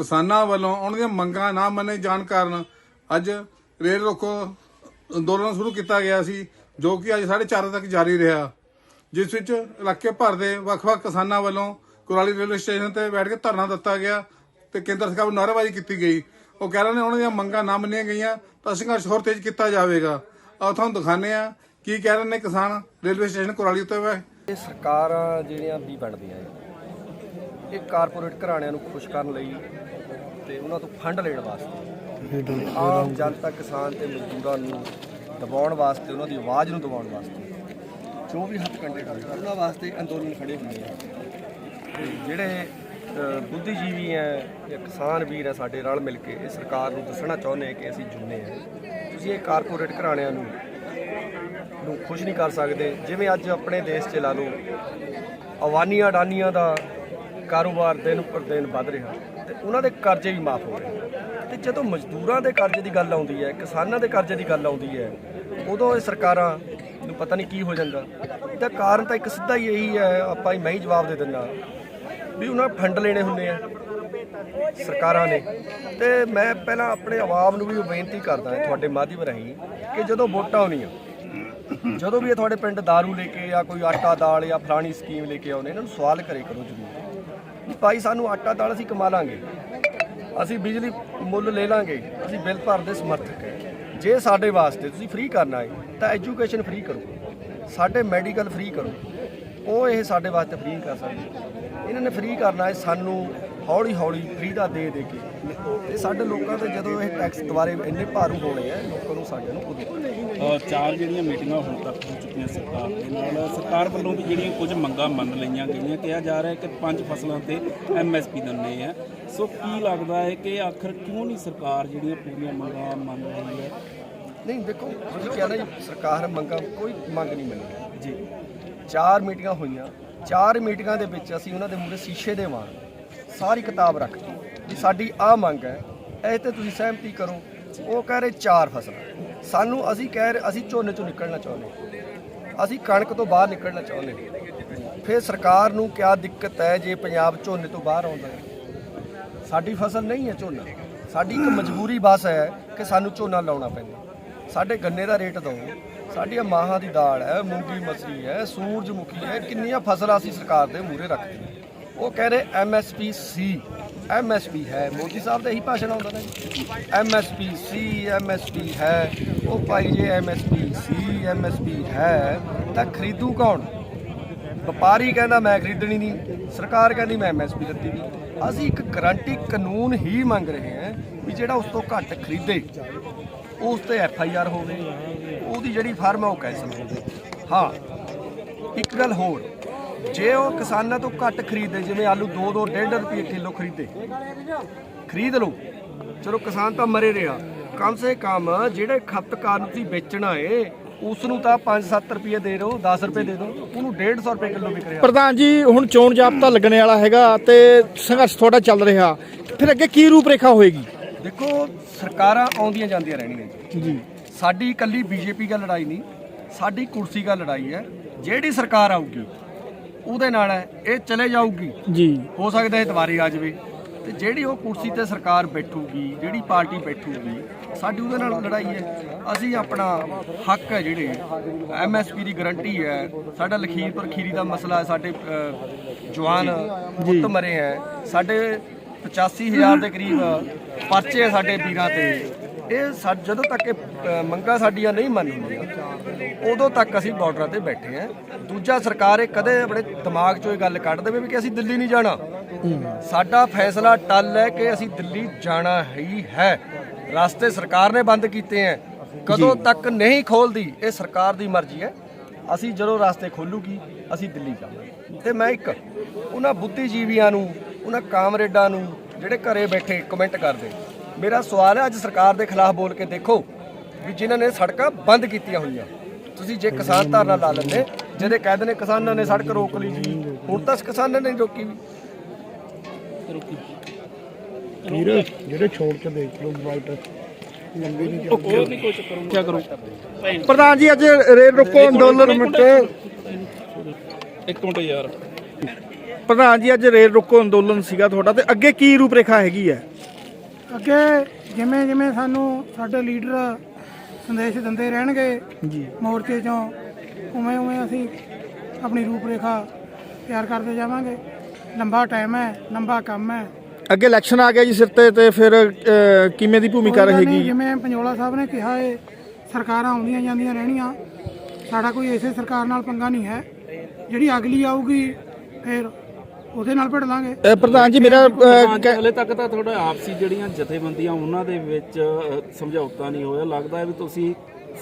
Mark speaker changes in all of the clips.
Speaker 1: ਕਿਸਾਨਾਂ ਵੱਲੋਂ ਉਹਨਾਂ ਦੀਆਂ ਮੰਗਾਂ ਨਾ ਮੰਨੇ ਜਾਣ ਕਾਰਨ ਅੱਜ ਰੇਲ ਰੋਕੋ ਅੰਦੋਲਨ ਸ਼ੁਰੂ ਕੀਤਾ ਗਿਆ ਸੀ, ਜੋ ਕਿ ਅੱਜ 4:30 ਤੱਕ ਜਾਰੀ ਰਿਹਾ। ਜਿਸ ਵਿੱਚ ਇਲਾਕੇ ਭਰ ਦੇ ਵੱਖ-ਵੱਖ ਕਿਸਾਨਾਂ ਵੱਲੋਂ ਕੁਰਾਲੀ ਰੇਲਵੇ ਸਟੇਸ਼ਨ ਤੇ ਬੈਠ ਕੇ ਧਰਨਾ ਦਿੱਤਾ ਗਿਆ ਤੇ ਕੇਂਦਰ ਸਰਕਾਰ ਨੂੰ ਨਾਅਰੇਬਾਜ਼ੀ ਕੀਤੀ ਗਈ। ਉਹ ਕਹਿ ਰਹੇ ਨੇ ਉਹਨਾਂ ਦੀਆਂ ਮੰਗਾਂ ਨਾ ਮੰਨੀਆਂ ਗਈਆਂ ਤਾਂ ਸੰਘਰਸ਼ ਹੋਰ ਤੇਜ਼ ਕੀਤਾ ਜਾਵੇਗਾ। ਆਓ ਤੁਹਾਨੂੰ ਦਿਖਾਉਂਦੇ ਆ ਕੀ ਕਹਿ ਰਹੇ ਨੇ ਕਿਸਾਨ ਰੇਲਵੇ ਸਟੇਸ਼ਨ ਕੁਰਾਲੀ ਉੱਤੇ ਵੇ
Speaker 2: ਇਹ ਸਰਕਾਰਾਂ ਜਿਹੜੀਆਂ ਵੀ ਬਣਦੀਆਂ ਇਹ ਕਾਰਪੋਰੇਟ ਘਰਾਣਿਆਂ ਨੂੰ ਖੁਸ਼ ਕਰਨ ਲਈ ਤੇ ਉਹਨਾਂ ਤੋਂ ਫੰਡ ਲੈਣ ਵਾਸਤੇ। ਆਮ ਜਨਤਾ ਕਿਸਾਨ ਤੇ ਮਜ਼ਦੂਰਾਂ ਨੂੰ ਦਬਾਉਣ ਵਾਸਤੇ ਉਹਨਾਂ ਦੀ ਆਵਾਜ਼ ਨੂੰ ਦਬਾਉਣ ਵਾਸਤੇ ਜੋ ਵੀ ਹੱਥ ਕੰਡੇ ਕਰਦੇ ਉਹਨਾਂ ਵਾਸਤੇ ਅੰਦੋਲਨ ਖੜੇ ਹੁੰਦੇ ਆ। ਜਿਹੜੇ ਬੁੱਧੀਜੀਵੀ ਜਾਂ ਕਿਸਾਨ ਵੀਰ ਹੈ ਸਾਡੇ ਰਲ ਮਿਲ ਕੇ ਇਹ ਸਰਕਾਰ ਨੂੰ ਦੱਸਣਾ ਚਾਹੁੰਦੇ ਆ ਕਿ ਅਸੀਂ ਜੁਨੇ ਆ ਤੁਸੀਂ ਇਹ ਕਾਰਪੋਰੇਟ ਘਰਾਣਿਆਂ ਨੂੰ ਨੂੰ ਖੁਸ਼ ਨਹੀਂ ਕਰ ਸਕਦੇ। ਜਿਵੇਂ ਅੱਜ ਆਪਣੇ ਦੇਸ਼ 'ਚ ਲਾ ਲਓ ਅਵਾਨੀਆਂ ਅਡਾਨੀਆਂ ਦਾ ਕਾਰੋਬਾਰ ਦਿਨ ਉੱਪਰ ਦਿਨ ਵੱਧ ਰਿਹਾ। ਤੇ ਉਹਨਾਂ ਦੇ ਕਰਜ਼ੇ ਵੀ ਮਾਫ ਹੋ ਰਹੇ ਤੇ ਜਦੋਂ ਮਜ਼ਦੂਰਾਂ ਦੇ ਕਰਜ਼ੇ ਦੀ ਗੱਲ ਆਉਂਦੀ ਹੈ, ਕਿਸਾਨਾਂ ਦੇ ਕਰਜ਼ੇ ਦੀ ਗੱਲ ਆਉਂਦੀ ਹੈ, ਉਦੋਂ ਇਹ ਸਰਕਾਰਾਂ ਨੂੰ ਪਤਾ ਨਹੀਂ ਕੀ ਹੋ ਜਾਂਦਾ। ਇਹਦਾ ਕਾਰਨ ਤਾਂ ਇੱਕ ਸਿੱਧਾ ਹੀ ਇਹੀ ਹੈ, ਆਪਾਂ ਹੀ ਮੈਂ ਹੀ ਜਵਾਬ ਦੇ ਦਿੰਦਾ। ਵੀ ਉਹਨਾਂ ਫੰਡ ਲੈਣੇ ਹੁੰਦੇ ਆ, ਸਰਕਾਰਾਂ ਨੇ। ਤੇ ਮੈਂ ਪਹਿਲਾਂ ਆਪਣੇ ਆਵਾਮ ਨੂੰ ਵੀ ਬੇਨਤੀ ਕਰਦਾ ਤੁਹਾਡੇ ਮਾਧਿਅਮ ਰਾਹੀਂ ਕਿ ਜਦੋਂ ਵੋਟਾਂ ਆਉਣੀਆਂ, ਜਦੋਂ ਵੀ ਇਹ ਤੁਹਾਡੇ ਪਿੰਡ दारू ਲੈ ਕੇ ਜਾਂ ਕੋਈ ਆਟਾ ਦਾਲ ਜਾਂ ਫਲਾਣੀ ਸਕੀਮ ਲੈ ਕੇ ਆਉਂਦੇ, ਇਹਨਾਂ ਨੂੰ ਸਵਾਲ ਕਰੇ ਕਰੋ ਜ਼ਰੂਰ। ਭਾਈ ਸਾਨੂੰ ਆਟਾ ਦਾਲ ਅਸੀਂ ਕਮਾ ਲਾਂਗੇ। ਅਸੀਂ ਬਿਜਲੀ ਮੁੱਲ ਲੈ ਲਾਂਗੇ। ਅਸੀਂ ਬਿੱਲ ਭਰਦੇ ਸਮਰਥਕ। ਹੈ ਜੇ ਸਾਡੇ ਵਾਸਤੇ ਤੁਸੀਂ ਫ੍ਰੀ ਕਰਨਾ ਹੈ, ਤਾਂ ਐਜੂਕੇਸ਼ਨ ਫ੍ਰੀ ਕਰੋ। ਸਾਡੇ ਮੈਡੀਕਲ ਫ੍ਰੀ ਕਰੋ। ਉਹ ਇਹ ਸਾਡੇ ਵਾਸਤੇ ਫ੍ਰੀ ਨਹੀਂ ਕਰ ਸਕਦੇ। ਇਹਨਾਂ ਨੇ ਫ੍ਰੀ ਕਰਨਾ ਹੈ ਸਾਨੂੰ ਹੌਲੀ ਹੌਲੀ ਫ੍ਰੀ ਦਾ ਦੇ ਦੇ ਕੇ ਤੇ ਸਾਡੇ ਲੋਕਾਂ ਤੇ ਜਦੋਂ ਇਹ ਟੈਕਸ ਦੁਬਾਰੇ ਇੰਨੇ ਭਾਰੂ ਹੋਣੇ ਆ ਲੋਕਾਂ ਨੂੰ ਸਾਡੇ ਨੂੰ ਉਦੋਂ
Speaker 3: ਅ, ਚਾਰ ਜਿਹੜੀਆਂ ਮੀਟਿੰਗਾਂ ਹੁਣ ਤੱਕ ਹੋ ਚੁੱਕੀਆਂ ਸਰਕਾਰ ਦੇ ਨਾਲ ਸਰਕਾਰ ਵੱਲੋਂ ਵੀ ਜਿਹੜੀਆਂ ਕੁਝ ਮੰਗਾਂ ਮੰਨ ਲਈਆਂ ਗਈਆਂ ਕਿਹਾ ਜਾ ਰਿਹਾ ਕਿ ਪੰਜ ਫਸਲਾਂ ਤੇ ਐਮਐਸਪੀ ਦਿੰਨੇ ਆ। ਸੋ ਕੀ ਲੱਗਦਾ ਹੈ ਕਿ ਆਖਰ ਕਿਉਂ ਨਹੀਂ ਸਰਕਾਰ ਜਿਹੜੀਆਂ ਪੂਰੀਆਂ ਮੰਗਾਂ ਮੰਨ ਰਹੀ ਹੈ?
Speaker 2: ਨਹੀਂ ਦੇਖੋ ਤੁਸੀਂ ਕਿਹਾ ਨਾ ਜੀ ਸਰਕਾਰ ਮੰਗਾਂ ਕੋਈ ਮੰਗ ਨਹੀਂ ਮੰਨੀ। ਜੀ। ਚਾਰ ਮੀਟਿੰਗਾਂ ਹੋਈਆਂ ਚਾਰ ਮੀਟਿੰਗਾਂ ਦੇ ਵਿੱਚ ਅਸੀਂ ਉਹਨਾਂ ਦੇ ਮੂਹਰੇ ਸ਼ੀਸ਼ੇ ਦੇ ਵਾਂਗ ਸਾਰੀ ਕਿਤਾਬ ਰੱਖਤੀ ਵੀ ਸਾਡੀ ਆਹ ਮੰਗ ਹੈ, ਇਹ ਤੇ ਤੁਸੀਂ ਸਹਿਮਤੀ ਕਰੋ। ਉਹ ਕਹਿ ਰਹੇ ਚਾਰ ਫਸਲਾਂ। ਸਾਨੂੰ ਅਸੀਂ ਕਹਿ ਰਹੇ ਅਸੀਂ ਝੋਨੇ ਚੋਂ ਨਿਕਲਣਾ ਚਾਹੁੰਦੇ ਅਸੀਂ ਕਣਕ ਤੋਂ ਬਾਹਰ ਨਿਕਲਣਾ ਚਾਹੁੰਦੇ ਫਿਰ ਸਰਕਾਰ ਨੂੰ ਕਿਆ ਦਿੱਕਤ ਹੈ ਜੇ ਪੰਜਾਬ ਝੋਨੇ ਤੋਂ ਬਾਹਰ ਆਉਂਦਾ ਸਾਡੀ ਫਸਲ ਨਹੀਂ ਹੈ ਝੋਨਾ। ਸਾਡੀ ਇੱਕ ਮਜਬੂਰੀ ਬਸ ਹੈ ਕਿ ਸਾਨੂੰ ਝੋਨਾ ਲਾਉਣਾ ਪੈਂਦਾ। ਸਾਡੇ ਗੰਨੇ ਦਾ ਰੇਟ ਦਿਓ ਸਾਡੀਆਂ ਮਾਹਾਂ ਦੀ ਦਾਲ ਹੈ, ਮੂੰਗੀ ਮਸਰੀ ਹੈ, ਸੂਰਜਮੁਖੀ ਹੈ, ਕਿੰਨੀਆਂ ਫਸਲਾਂ ਅਸੀਂ ਸਰਕਾਰ ਦੇ ਮੂਹਰੇ ਰੱਖਦੇ ਹਾਂ। ਉਹ ਕਹਿ ਰਹੇ ਐਮਐਸਪੀ ਸੀ। ਐਮਐਸਪੀ ਹੈ। ਮੋਦੀ ਸਾਹਿਬ ਦਾ ਇਹੀ ਭਾਸ਼ਣ ਆਉਂਦਾ ਨਾ ਜੀ। ਐਮਐਸਪੀ ਸੀ ਐਮਐਸਪੀ ਹੈ। ਉਹ ਭਾਈ ਜੇ ਐਮਐਸਪੀ ਸੀ ਐਮਐਸਪੀ ਹੈ ਤਾਂ ਖਰੀਦੂ ਕੌਣ? ਵਪਾਰੀ ਕਹਿੰਦਾ, ਮੈਂ ਖਰੀਦਣੀ ਨਹੀਂ। ਸਰਕਾਰ ਕਹਿੰਦੀ, ਮੈਂ ਐਮਐਸਪੀ ਦਿੱਤੀ ਨਹੀਂ। ਅਸੀਂ ਇੱਕ ਗਰੰਟੀ ਕਾਨੂੰਨ ਹੀ ਮੰਗ ਰਹੇ ਹਾਂ ਵੀ ਜਿਹੜਾ ਉਸ ਤੋਂ ਘੱਟ ਖਰੀਦੇ। ਉਸ ਤੇ ਐਫ ਆਈ ਆਰ ਹੋਵੇ। ਉਹਦੀ ਜਿਹੜੀ ਫਰਮ ਹੈ ਉਹ ਕੈਂਸਲ ਹੋਵੇ। ਹਾਂ, ਇੱਕ ਗੱਲ ਹੋਰ। ਜੇ ਉਹ ਕਿਸਾਨਾਂ ਤੋਂ ਘੱਟ ਖਰੀਦੇ ਜਿਵੇਂ ਆਲੂ 2-2 1.5 ਰੁਪਏ ਕਿਲੋ ਖਰੀਦੇ ਖਰੀਦ ਲਓ। ਚਲੋ ਕਿਸਾਨ ਤਾਂ ਮਰੇ ਰਿਹਾ। ਕਮ ਸੇ ਕਮ ਜਿਹੜੇ ਖਪਤਕਾਰ ਨੂੰ ਤੁਸੀਂ ਵੇਚਣਾ ਏ ਉਸ ਨੂੰ ਤਾਂ 5-7 ਰੁਪਏ ਦੇ ਦਿਓ 10 ਰੁਪਏ ਦੇ ਦਿਓ ਉਹਨੂੰ 150 ਰੁਪਏ ਕਿਲੋ ਵਿਕ ਰਿਹਾ।
Speaker 4: ਪ੍ਰਧਾਨ ਜੀ ਹੁਣ ਚੋਣ ਜਾਬਤਾ ਲੱਗਣੇ ਵਾਲਾ ਹੈਗਾ ਤੇ ਸੰਘਰਸ਼ ਤੁਹਾਡਾ ਚੱਲ ਰਿਹਾ। ਫਿਰ ਅੱਗੇ ਕੀ ਰੂਪਰੇਖਾ ਹੋਏਗੀ?
Speaker 2: ਦੇਖੋ ਸਰਕਾਰਾਂ ਆਉਂਦੀਆਂ ਜਾਂਦੀਆਂ ਰਹਿਣੀਆਂ ਜੀ। ਸਾਡੀ ਇਕੱਲੀ ਬੀਜੇਪੀ ਦਾ ਲੜਾਈ ਨਹੀਂ ਸਾਡੀ ਕੁਰਸੀ ਦਾ ਲੜਾਈ ਹੈ। ਜਿਹੜੀ ਸਰਕਾਰ ਆਊਗੀ ਉਹਦੇ ਨਾਲ ਹੈ ਇਹ ਚਲੇ ਜਾਊਗੀ।
Speaker 4: ਜੀ।
Speaker 2: ਹੋ ਸਕਦਾ ਹੈ ਦੁਬਾਰੇ ਆ ਜਾਵੇ। ਤੇ ਜਿਹੜੀ ਉਹ ਕੁਰਸੀ ਤੇ ਸਰਕਾਰ ਬੈਠੂਗੀ ਜਿਹੜੀ ਪਾਰਟੀ ਬੈਠੂਗੀ ਸਾਡੀ ਉਹਦੇ ਨਾਲ ਲੜਾਈ ਹੈ। ਅਸੀਂ ਆਪਣਾ ਹੱਕ ਹੈ ਜਿਹੜੇ ਐਮਐਸਪੀ ਦੀ ਗਾਰੰਟੀ ਹੈ। ਸਾਡਾ ਲਖੀਰਪੁਰ ਖੀਰੀ ਦਾ ਮਸਲਾ ਹੈ ਸਾਡੇ ਜਵਾਨ ਪੁੱਤ ਮਰੇ ਹੈ। ਸਾਡੇ 85000 ਦੇ ਕਰੀਬ ਪਰਚੇ ਸਾਡੇ ਵੀਰਾਂ ਤੇ। ਇਹ ਸਾ- ਜਦੋਂ ਤੱਕ ਇਹ ਅ, ਮੰਗਾਂ ਸਾਡੀਆਂ ਨਹੀਂ ਮੰਨ ਹੁੰਦੀਆਂ ਉਦੋਂ ਤੱਕ ਅਸੀਂ ਬਾਰਡਰਾਂ ਤੇ ਬੈਠੇ ਹਾਂ। ਦੂਜਾ ਸਰਕਾਰ ਇਹ ਕਦੇ ਆਪਣੇ ਦਿਮਾਗ 'ਚੋਂ ਇਹ ਗੱਲ ਕੱਢ ਦੇਵੇ ਵੀ ਕਿ ਅਸੀਂ ਦਿੱਲੀ ਨਹੀਂ ਜਾਣਾ। ਸਾਡਾ ਫੈਸਲਾ ਟੱਲ ਹੈ ਕਿ ਅਸੀਂ ਦਿੱਲੀ ਜਾਣਾ ਹੀ ਹੈ। ਰਸਤੇ ਸਰਕਾਰ ਨੇ ਬੰਦ ਕੀਤੇ ਹੈ। ਕਦੋਂ ਤੱਕ ਨਹੀਂ ਖੋਲਦੀ ਇਹ ਸਰਕਾਰ ਦੀ ਮਰਜ਼ੀ ਹੈ। ਅਸੀਂ ਜਦੋਂ ਰਸਤੇ ਖੋਲੂਗੀ ਅਸੀਂ ਦਿੱਲੀ ਜਾਵਾਂਗੇ। ਤੇ ਮੈਂ ਇੱਕ ਉਹਨਾਂ ਬੁੱਧੀਜੀਵੀਆਂ ਨੂੰ ਉਹਨਾਂ ਕਾਮਰੇਡਾਂ ਨੂੰ ਜਿਹੜੇ ਘਰੇ ਬੈਠੇ ਕਮੈਂਟ ਕਰਦੇ। ਮੇਰਾ ਸਵਾਲ ਹੈ ਅੱਜ ਸਰਕਾਰ ਦੇ ਖਿਲਾਫ ਬੋਲ ਕੇ ਦੇਖੋ ਵੀ ਜਿਨ੍ਹਾਂ ਨੇ ਸੜਕਾਂ ਬੰਦ ਕੀਤੀਆਂ ਹੋਈਆਂ। ਤੁਸੀਂ ਜੇ ਕਿਸਾਨ ਧਰਨਾ ਲਾ ਲੈਂਦੇ ਜਿਹਦੇ ਕਹਿੰਦੇ ਨੇ ਕਿਸਾਨਾਂ ਨੇ ਸੜਕ ਰੋਕ ਲਈ ਜੀ ਹੁਣ ਤਾਂ ਕਿਸਾਨਾਂ ਨੇ ਰੋਕੀ ਵੀ।
Speaker 4: ਵੀਰ ਜਿਹੜੇ ਛੋੜ ਕੇ ਦੇਖ ਲਓ ਵਾਈਟ ਲੰਬੀ ਨਹੀਂ
Speaker 3: ਕੀ ਕਰੋ?
Speaker 4: ਪ੍ਰਧਾਨ ਜੀ ਅੱਜ ਰੇਲ ਰੋਕੋ ਅੰਦੋਲਨ ਮਿੱਟੇ।
Speaker 3: ਇੱਕ ਮਿੰਟ ਯਾਰ।
Speaker 4: ਪ੍ਰਧਾਨ ਜੀ ਅੱਜ ਰੇਲ ਰੋਕੋ ਅੰਦੋਲਨ ਸੀਗਾ ਤੁਹਾਡਾ ਤੇ ਅੱਗੇ ਕੀ ਰੂਪਰੇਖਾ ਹੈਗੀ ਹੈ?
Speaker 5: ਅੱਗੇ ਜਿਵੇਂ ਜਿਵੇਂ ਸਾਨੂੰ ਸਾਡੇ ਲੀਡਰ ਸੰਦੇਸ਼ ਦਿੰਦੇ ਰਹਿਣਗੇ
Speaker 4: ਜੀ।
Speaker 5: ਮੋਰਚੇ ਚੋਂ ਉਵੇਂ ਉਵੇਂ ਅਸੀਂ ਆਪਣੀ ਰੂਪਰੇਖਾ ਤਿਆਰ ਕਰਦੇ ਜਾਵਾਂਗੇ। ਲੰਬਾ ਟਾਈਮ ਹੈ ਲੰਬਾ ਕੰਮ ਹੈ।
Speaker 4: ਅੱਗੇ ਇਲੈਕਸ਼ਨ ਆ ਗਿਆ ਜੀ ਸਿਰ ਤੇ ਤੇ ਫਿਰ ਅਹ, ਕਿਵੇਂ ਦੀ ਭੂਮਿਕਾ
Speaker 5: ਕੋਈ ਗੱਲ ਨਹੀਂ,
Speaker 4: ਰਹੇਗੀ
Speaker 5: ਜਿਵੇਂ ਪੰਜੋਲਾ ਸਾਹਿਬ ਨੇ ਕਿਹਾ ਹੈ ਸਰਕਾਰਾਂ ਆਉਂਦੀਆਂ ਜਾਂਦੀਆਂ ਰਹਿਣੀਆਂ। ਸਾਡਾ ਕੋਈ ਐਸੇ ਸਰਕਾਰ ਨਾਲ ਪੰਗਾ ਨਹੀਂ ਹੈ। ਜਿਹੜੀ ਅਗਲੀ ਆਊਗੀ ਫਿਰ ਉਹਦੇ ਨਾਲ ਭਿੜ ਲਾਂਗੇ
Speaker 4: ਪ੍ਰਧਾਨ ਜੀ ਮੇਰਾ
Speaker 3: ਹਾਂਜੀ, ਹਲੇ ਤੱਕ ਤਾਂ ਤੁਹਾਡਾ ਆਪਸੀ ਜਿਹੜੀਆਂ ਜਥੇਬੰਦੀਆਂ ਉਹਨਾਂ ਦੇ ਵਿੱਚ ਅ, ਸਮਝੌਤਾ ਨਹੀਂ ਹੋਇਆ। ਲੱਗਦਾ ਹੈ ਵੀ ਤੁਸੀਂ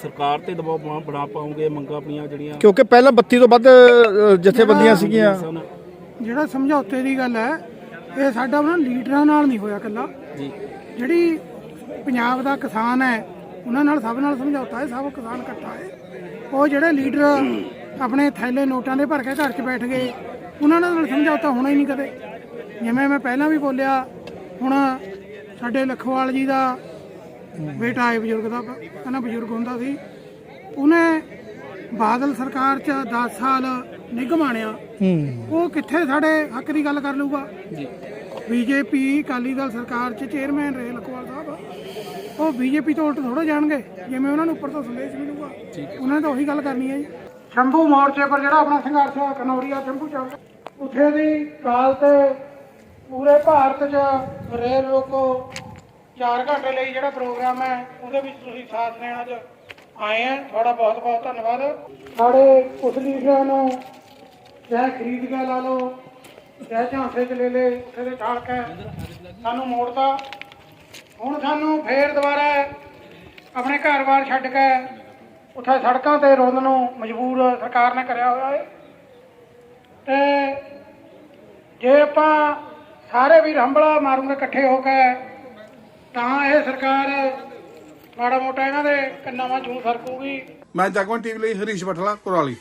Speaker 3: ਸਰਕਾਰ ਤੇ ਦਬਾਅ ਬਣਾ- ਬਣਾ ਪਾਉਂਗੇ ਮੰਗਾਂ ਆਪਣੀਆਂ ਜਿਹੜੀਆਂ
Speaker 4: ਕਿਉਂਕਿ ਪਹਿਲਾਂ 32 ਤੋਂ ਵੱਧ ਜਥੇਬੰਦੀਆਂ ਸੀਗੀਆਂ।
Speaker 3: ਸਨ
Speaker 5: ਜਿਹੜਾ ਸਮਝੌਤੇ ਦੀ ਗੱਲ ਹੈ ਇਹ ਸਾਡਾ ਉਹਨਾਂ ਲੀਡਰਾਂ ਨਾਲ ਨਹੀਂ ਹੋਇਆ ਇਕੱਲਾ।
Speaker 3: ਜੀ।
Speaker 5: ਜਿਹੜੀ ਪੰਜਾਬ ਦਾ ਕਿਸਾਨ ਹੈ ਉਹਨਾਂ ਨਾਲ ਸਭ ਨਾਲ ਸਮਝੌਤਾ ਹੈ ਸਭ ਕਿਸਾਨ ਇਕੱਠਾ ਹੈ। ਉਹ ਜਿਹੜੇ ਲੀਡਰ ਆਪਣੇ ਥੈਲੇ ਨੋਟਾਂ ਦੇ ਭਰ ਕੇ ਘਰ 'ਚ ਬੈਠ ਗਏ ਉਹਨਾਂ ਨਾਲ ਸਮਝੌਤਾ ਹੋਣਾ ਹੀ ਨਹੀਂ ਕਦੇ। ਜਿਵੇਂ ਮੈਂ ਪਹਿਲਾਂ ਵੀ ਬੋਲਿਆ ਹੁਣ ਸਾਡੇ ਲਖਵਾਲ ਜੀ ਦਾ ਬੇਟਾ ਹੈ ਬਜ਼ੁਰਗ ਦਾ ਕਹਿੰਦਾ ਬਜ਼ੁਰਗ ਹੁੰਦਾ ਸੀ। ਉਹਨੇ ਬਾਦਲ ਸਰਕਾਰ 'ਚ 10 ਸਾਲ ਨਿਗਮਾਣਿਆ
Speaker 4: ਹੂੰ।
Speaker 5: ਉਹ ਕਿੱਥੇ ਸਾਡੇ ਹੱਕ ਦੀ ਗੱਲ ਕਰ ਲੂਗਾ
Speaker 3: ਜੀ।
Speaker 5: ਬੀਜੇਪੀ ਅਕਾਲੀ ਦਲ ਸਰਕਾਰ ਚ ਚੇਅਰਮੈਨ ਰਹੇ ਲਖਵਾਲ ਸਾਹਿਬ। ਉਹ ਬੀਜੇਪੀ ਤੋਂ ਉਲਟ ਥੋੜਾ ਜਾਣਗੇ। ਜਿਵੇਂ ਉਹਨਾਂ ਨੂੰ ਉੱਪਰ ਤੋਂ ਸੰਦੇਸ਼ ਮਿਲੂਗਾ। ਉਹਨਾਂ ਨੇ ਤਾਂ ਉਹੀ ਗੱਲ ਕਰਨੀ ਹੈ ਜੀ। ਸ਼ੰਭੂ ਮੋਰਚੇ ਪਰ ਜਿਹੜਾ ਆਪਣਾ ਸੰਘਰਸ਼ ਹੈ ਕਨੌਰੀਆ ਸ਼ੰਭੂ ਚੱਲ ਉੱਥੇ ਦੀ ਕਾਲ ਤੇ ਪੂਰੇ ਭਾਰਤ 'ਚ ਰੇਲ ਰੋਕੋ 4 ਘੰਟੇ ਲਈ ਜਿਹੜਾ ਪ੍ਰੋਗਰਾਮ ਹੈ, ਉਹਦੇ ਵਿੱਚ ਤੁਸੀਂ ਸਾਥ ਦੇਣ ਅੱਜ ਆਏ ਆ। ਤੁਹਾਡਾ ਬਹੁਤ ਬਹੁਤ ਧੰਨਵਾਦ। ਸਾਡੇ ਉਸ ਲੀਡਰਾਂ ਨੂੰ ਚਾਹੇ ਖਰੀਦ ਕੇ ਲਾ ਲਓ ਚਾਹੇ ਝਾਂਸੇ ਚ ਲੈ ਲੈ ਉੱਥੇ ਦੇ ਠਾਲ ਕੇ ਸਾਨੂੰ ਮੋੜਤਾ। ਹੁਣ ਸਾਨੂੰ ਫੇਰ ਦੁਬਾਰਾ ਆਪਣੇ ਘਰ-ਬਾਰ ਛੱਡ ਕੇ ਉੱਥੇ ਸੜਕਾਂ ਤੇ ਰੋਣ ਨੂੰ ਮਜਬੂਰ ਸਰਕਾਰ ਨੇ ਕਰਿਆ ਹੋਇਆ ਹੈ ਤੇ ਜੇ ਆਪਾਂ ਸਾਰੇ ਵੀ ਹੰਬਲਾ ਮਾਰੂਗੇ ਇਕੱਠੇ ਹੋ ਕੇ, ਤਾਂ ਇਹ ਸਰਕਾਰ ਮਾੜਾ ਮੋਟਾ ਇਹਨਾਂ ਦੇ ਕੰਨਾਂ 'ਚ ਜੂ ਸਰਕੂਗੀ।
Speaker 1: ਮੈਂ ਜਗਵੰਤ ਟੀਵੀ ਲਈ ਹਰੀਸ਼ ਬਠਲਾ, ਕੁਰਾਲੀ।